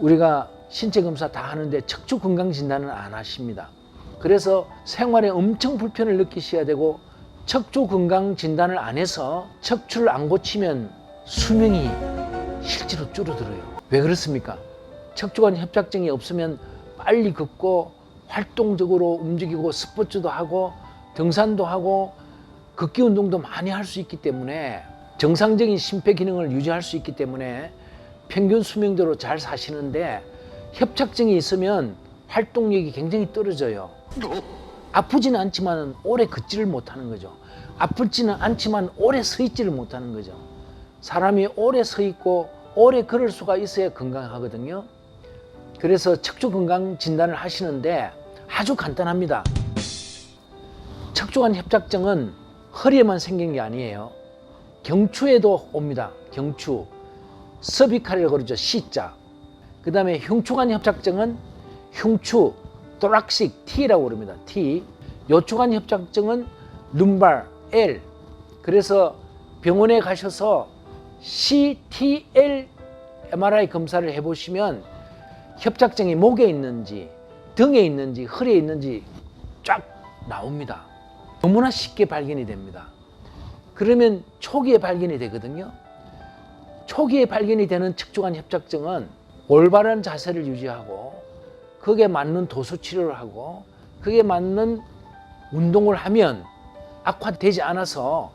우리가 신체 검사 다 하는데 척추 건강 진단은 안 하십니다. 그래서 생활에 엄청 불편을 느끼셔야 되고 척추 건강 진단을 안 해서 척추를 안 고치면 수명이 실제로 줄어들어요. 왜 그렇습니까? 척추관 협착증이 없으면 빨리 걷고 활동적으로 움직이고 스포츠도 하고 등산도 하고 걷기 운동도 많이 할 수 있기 때문에 정상적인 심폐 기능을 유지할 수 있기 때문에 평균 수명대로 잘 사시는데 협착증이 있으면 활동력이 굉장히 떨어져요. 아프지는 않지만 오래 걷지를 못하는 거죠. 아프지는 않지만 오래 서 있지를 못하는 거죠. 사람이 오래 서 있고 오래 걸을 수가 있어야 건강하거든요. 그래서 척추 건강 진단을 하시는데 아주 간단합니다. 척추관 협착증은 허리에만 생긴 게 아니에요. 경추에도 옵니다. 경추. 서비칼이라고 그러죠. C자. 그 다음에 흉추관 협착증은 흉추, 토락식 T라고 그럽니다. T. 요추관 협착증은 lumbar L. 그래서 병원에 가셔서 CTL MRI 검사를 해보시면 협착증이 목에 있는지 등에 있는지 허리에 있는지 쫙 나옵니다. 너무나 쉽게 발견이 됩니다. 그러면 초기에 발견이 되거든요. 초기에 발견이 되는 척추관 협착증은 올바른 자세를 유지하고 그게 맞는 도수 치료를 하고 그게 맞는 운동을 하면 악화되지 않아서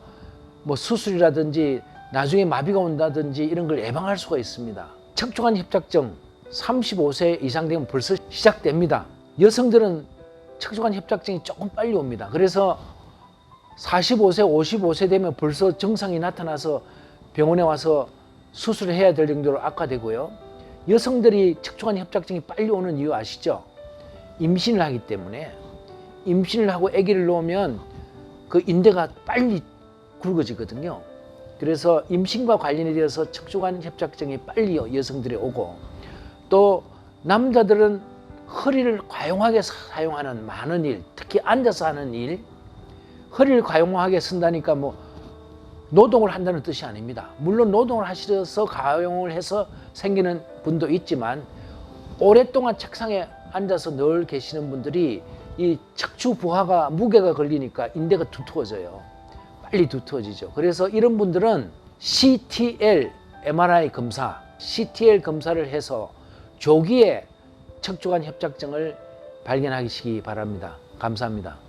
뭐 수술이라든지 나중에 마비가 온다든지 이런 걸 예방할 수가 있습니다. 척추관 협착증 35세 이상 되면 벌써 시작됩니다. 여성들은 척추관 협착증이 조금 빨리 옵니다. 그래서 45세, 55세 되면 벌써 증상이 나타나서 병원에 와서 수술을 해야 될 정도로 악화되고요. 여성들이 척추관 협착증이 빨리 오는 이유 아시죠? 임신을 하기 때문에 임신을 하고 아기를 놓으면 그 인대가 빨리 굵어지거든요. 그래서 임신과 관련이 되어서 척추관 협착증이 빨리 여성들이 오고 또 남자들은 허리를 과용하게 사용하는 많은 일, 특히 앉아서 하는 일, 허리를 과용하게 쓴다니까 뭐 노동을 한다는 뜻이 아닙니다. 물론 노동을 하셔서 가용을 해서 생기는 분도 있지만 오랫동안 책상에 앉아서 늘 계시는 분들이 이 척추 부하가 무게가 걸리니까 인대가 두터워져요. 빨리 두터워지죠. 그래서 이런 분들은 CTL MRI 검사, CTL 검사를 해서 조기에 척추관 협착증을 발견하시기 바랍니다. 감사합니다.